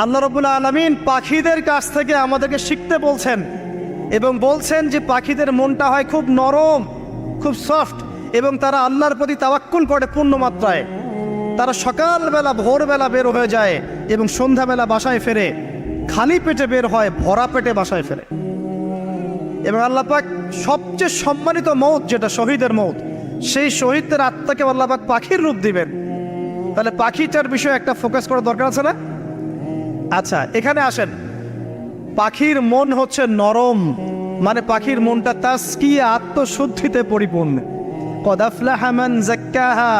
আল্লাহ রবুল্লা আলমিন পাখিদের কাছ থেকে আমাদেরকে শিখতে বলছেন এবং বলছেন যে পাখিদের মনটা হয় খুব নরম, খুব সফট এবং তারা আল্লাহর প্রতি তাওয়াক্কুল করে পূর্ণ মাত্রায় তারা সকালবেলা, ভোরবেলা বের হয়ে যায় এবং সন্ধ্যাবেলা বাসায় ফেরে, খালি পেটে বের হয়, ভরা পেটে বাসায় ফেরে। এবং আল্লাহ পাক সবচেয়ে সম্মানিত মৌত যেটা শহীদের মৌত, সেই শহীদদের আত্মাকে আল্লাহ পাক পাখির রূপ দিবেন। তাহলে পাখিটার বিষয়ে একটা ফোকাস করার দরকার আছে না? আচ্ছা এখানে আসেন। পাখির মন হচ্ছে নরম মানে পাখির মনটা তাস্কি আত্মশুদ্ধিতে পরিপূর্ণ। কদাফলাহামান জাক্কাহা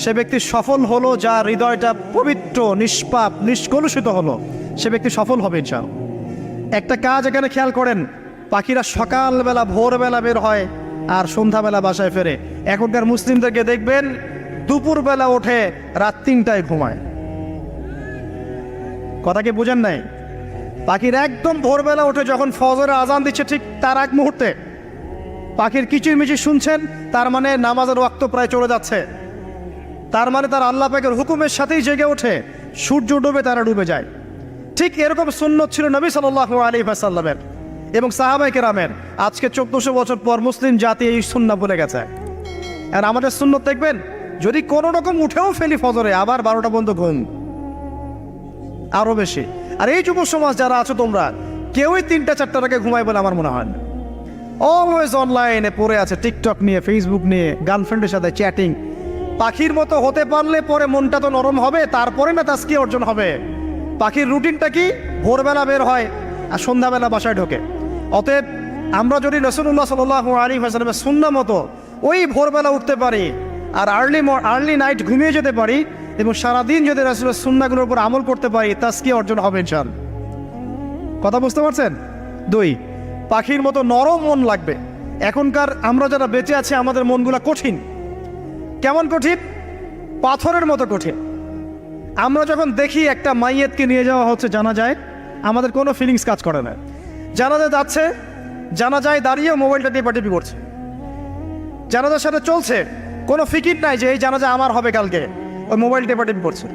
সে ব্যক্তি সফল হলো যা হৃদয়টা পবিত্র, নিষ্পাপ, নিষ্কলুষিত হলো। সে ব্যক্তি সফল হবে ইনশাল একটা কাজ এখানে খেয়াল করেন, পাখিরা সকালবেলা, ভোরবেলা বের হয়, আর সন্ধ্যাবেলা বাসায় ফেরে। এখনকার মুসলিমদেরকে দেখবেন, দুপুরবেলা ওঠে, রাত তিনটায় ঘুমায়। কথা কি বুঝেন নাই। পাখির একদম ভোরবেলা উঠে যখন ফজরে আজান দিচ্ছে ঠিক তার এক মুহূর্তে। পাখির কিচিরমিচির শুনছেন, তার মানে নামাজের ওয়াক্ত প্রায় চলে যাচ্ছে। তার মানে তার আল্লাহ পাকের হুকুমের সাথেই জেগে ওঠে, সূর্য ডুবে তারা ডুবে যায়। ঠিক এরকম সুন্নত ছিল নবী সাল্লাহ আলী সাল্লামের এবং সাহাবাই কেরামের। আজকে চোদ্দশো বছর পর মুসলিম জাতি এই সুন্না বলে গেছে। আর আমাদের সুন্নত দেখবেন, যদি কোনো রকম উঠেও ফেলি ফজরে, আবার বারোটা পর্যন্ত ঘুম। আরও বেশি। আর এই যুব সমাজ যারা আছো তোমরা, কেউই তিনটা চারটার আগে ঘুমায় বলে আমার মনে হয় না। অলওয়েজ অনলাইনে পড়ে আছে টিকটক নিয়ে ফেসবুক নিয়ে গার্লফ্রেন্ডের সাথে চ্যাটিং পাখির মতো হতে পারলে পরে মনটা তো নরম হবে, তারপরে না তাস্কি অর্জন হবে। পাখির রুটিনটা কি? ভোরবেলা বের হয় আর সন্ধ্যাবেলা বাসায় ঢোকে। অতএব আমরা যদি রসুল্লাহ সাল আলী হাসালামের সুন্না মতো ওই ভোরবেলা উঠতে পারি আর আর্লি আর্লি নাইট ঘুমিয়ে যেতে পারি এবং সারাদিন যদি রসুলের সুন্নাগুলোর উপর আমল করতে পারি তাস্কি অর্জন হবে ইনশাল কথা বুঝতে পারছেন? দুই, পাখির মতো নরম মন লাগবে। এখনকার আমরা যারা বেঁচে আছি, আমাদের মনগুলা কঠিন। কেমন কঠিন? পাথরের মতো কঠিন। আমরা যখন দেখি একটা মাইয়েতকে নিয়ে যাওয়া হচ্ছে জানা যায় আমাদের কোনো ফিলিংস কাজ করে না। জানা যায় যাচ্ছে জানা যায় দাঁড়িয়ে মোবাইলটা টিপাটিপি করছে। জানাজার সাথে চলছে, কোনো ফিকির নাই যে এই জানাজা আমার হবে কালকে। ওই মোবাইল টেপাটিপি করছে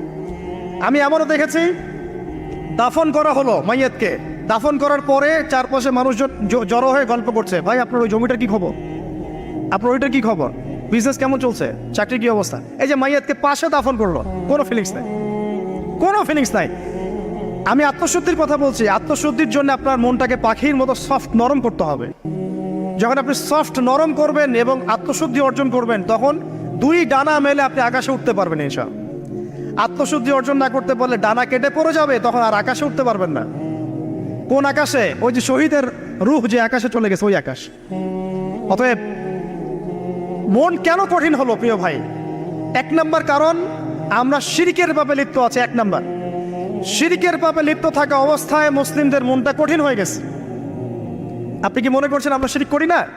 আমি এমনও দেখেছি, দাফন করা হলো মাইয়াতকে। দাফন করার পরে চারপাশে মানুষজন জড়ো হয়ে গল্প করছে, ভাই, আপনার ওই জমিটার কি খবর? আপনার ওইটার কি খবর? বিজনেস কেমন চলছে? চাকরির কি অবস্থা? এই যে মাইয়াতকে পাশে দাফন করল, কোনো ফিলিংস নাই। কোনো ফিলিংস নাই। আমি আত্মশুদ্ধির কথা বলছি, আত্মশুদ্ধির জন্য আপনার মনটাকে পাখির মতো সফট নরম করতে হবে। যখন আপনি সফট নরম করবেন এবং আত্মশুদ্ধি অর্জন করবেন, তখন দুই ডানা মেলে আপনি আকাশে উঠতে পারবেন এইসব আত্মশুদ্ধি অর্জন না করতে পারলে ডানা কেটে পড়ে যাবে, তখন আর আকাশে উঠতে পারবেন না। কোন আকাশে? ওই যে শহীদের রূহ যে আকাশে চলে গেছে, ওই আকাশ। অতএব মন কেন কঠিন হলো প্রিয় ভাই? এক নম্বর কারণ, আমরা শিরিকের পাপে লিপ্ত আছে, এক নম্বর। শিরিকের পাপে লিপ্ত থাকা অবস্থায় মুসলিমদের মনটা কঠিন হয়ে গেছে। আপনি কি মনে করছেন আমরা শিরিক করি না?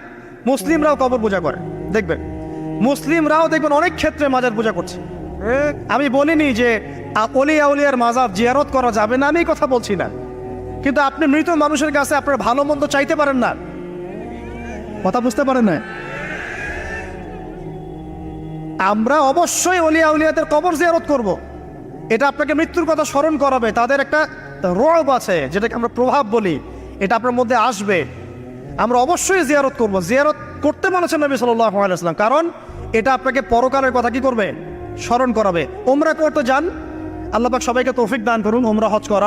মুসলিমরাও কবর পূজা করে। দেখবেন। মুসলিমরাও দেখবেন অনেক ক্ষেত্রে মাজার পূজা করছে। আমি বলিনি যে আ- অলি আউলিয়ার মাজার জিয়ারত করা যাবে না আমি কথা বলছি না। কিন্তু আপনি মৃত মানুষের কাছে আপনার ভালো মন্দ চাইতে পারেন না। কথা বুঝতে পারেন না আমরা অবশ্যই অলিয়া উলিয়াদের কবর জিয়ারত করব। এটা আপনাকে মৃত্যুর কথা স্মরণ করাবে। তাদের একটা রব আছে যেটাকে আমরা প্রভাব বলি। এটা আপনার মধ্যে আসবে। আমরা অবশ্যই জিয়ারত করব। জিয়ারত করতে মানুষের নবী সাল্লাহ আলাইসলাম কারণ এটা আপনাকে পরকালের কথা কি করবে? স্মরণ করাবে। ওমরা করতে যান। আল্লাহ সবাইকে তৌফিক দান করুন ওমরা হজ করা।